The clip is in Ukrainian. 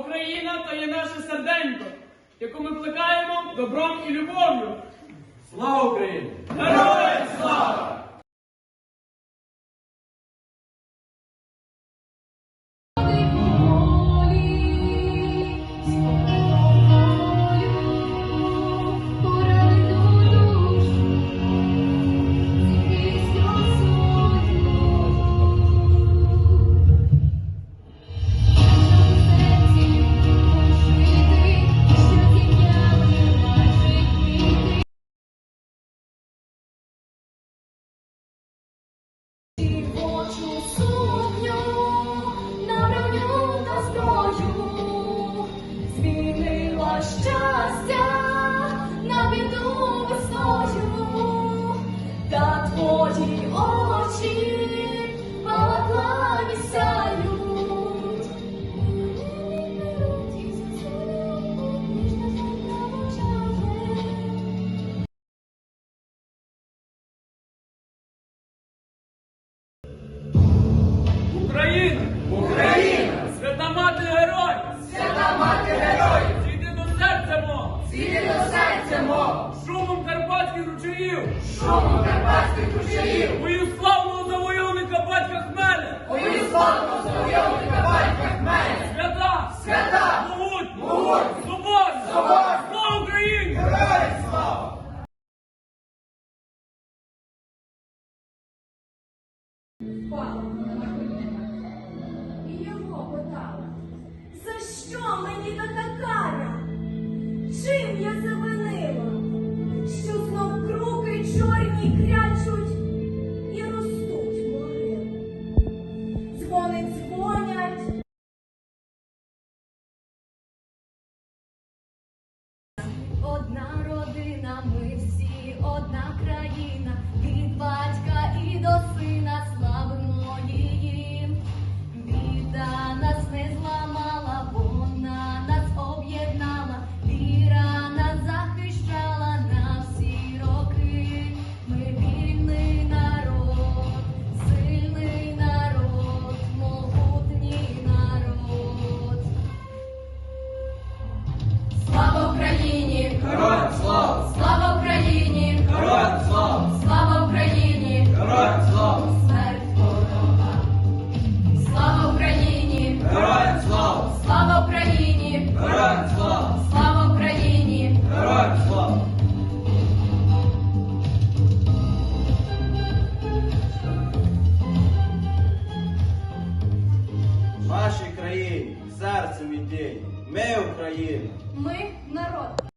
Україна то є наше серденько, яку ми плекаємо добром і любов'ю. Слава Україні! Героям слава! Ручаїв! шумом карпатських ручаїв, Мою славного завойовника батька Хмеля! мою славну завойовника батька Хмеля, Свята! свята, Могуть! Могуть! Соборна! Соборна! Слава Україні! героям слава! впала на коліна і його питала, за що мені така кара? Чим я завинила, чорні крячуть і ростуть могили? Дзвони дзвонять. Одна родина, ми всі одна Єдині, ми Україна. Ми народ.